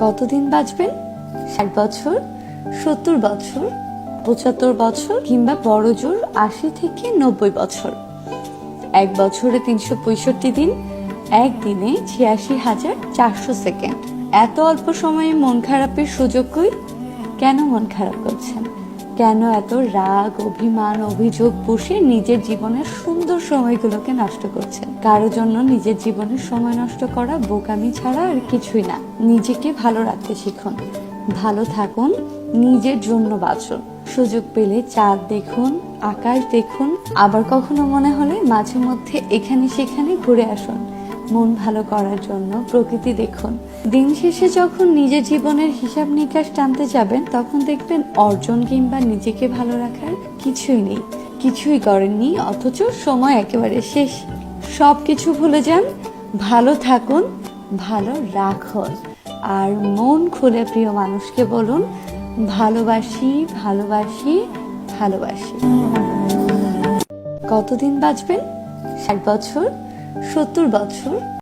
কতদিন বাঁচবেন? ষাট বছর, সত্তর বছর, পঁচাত্তর বছর, কিংবা বড় জোর আশি থেকে নব্বই বছর। এক বছরে তিনশো পঁয়ষট্টি দিন একদিনে ছিয়াশি হাজার চারশো সেকেন্ড। এত অল্প সময়ে মন খারাপের সুযোগই কেন মন খারাপ করছেন? কেন এত রাগ, অভিমান, অভিযোগ বসে নিজের জীবনের সুন্দর সময়গুলোকে নষ্ট করছেন? কারও জন্য নিজের জীবনের সময় নষ্ট করা, বোকামি ছাড়া আর কিছুই না। নিজেকে ভালো রাখতে শিখুন। ভালো থাকুন, নিজের জন্য বাঁচুন। সুযোগ পেলে চাঁদ দেখুন, আকাশ দেখুন, আবার কখনো মনে হলে মাঝে মধ্যে এখানে সেখানে ঘুরে আসুন। মন ভালো করার জন্য প্রকৃতি দেখুন। দিন শেষে যখন নিজের জীবনের হিসাব নিকাশ টানতে যাবেন, তখন দেখবেন অর্জন কিংবা নিজেকে ভালো রাখার কিছুই নেই। কিছুই করেননি, অথচ সময় একেবারে শেষ। সব কিছু ভুলে যান, ভালো থাকুন, ভালো রাখুন। আর মন খুলে প্রিয় মানুষকে বলুন, ভালোবাসি ভালোবাসি ভালোবাসি। কতদিন বাঁচবেন? ষাট বছর? সত্তর বছর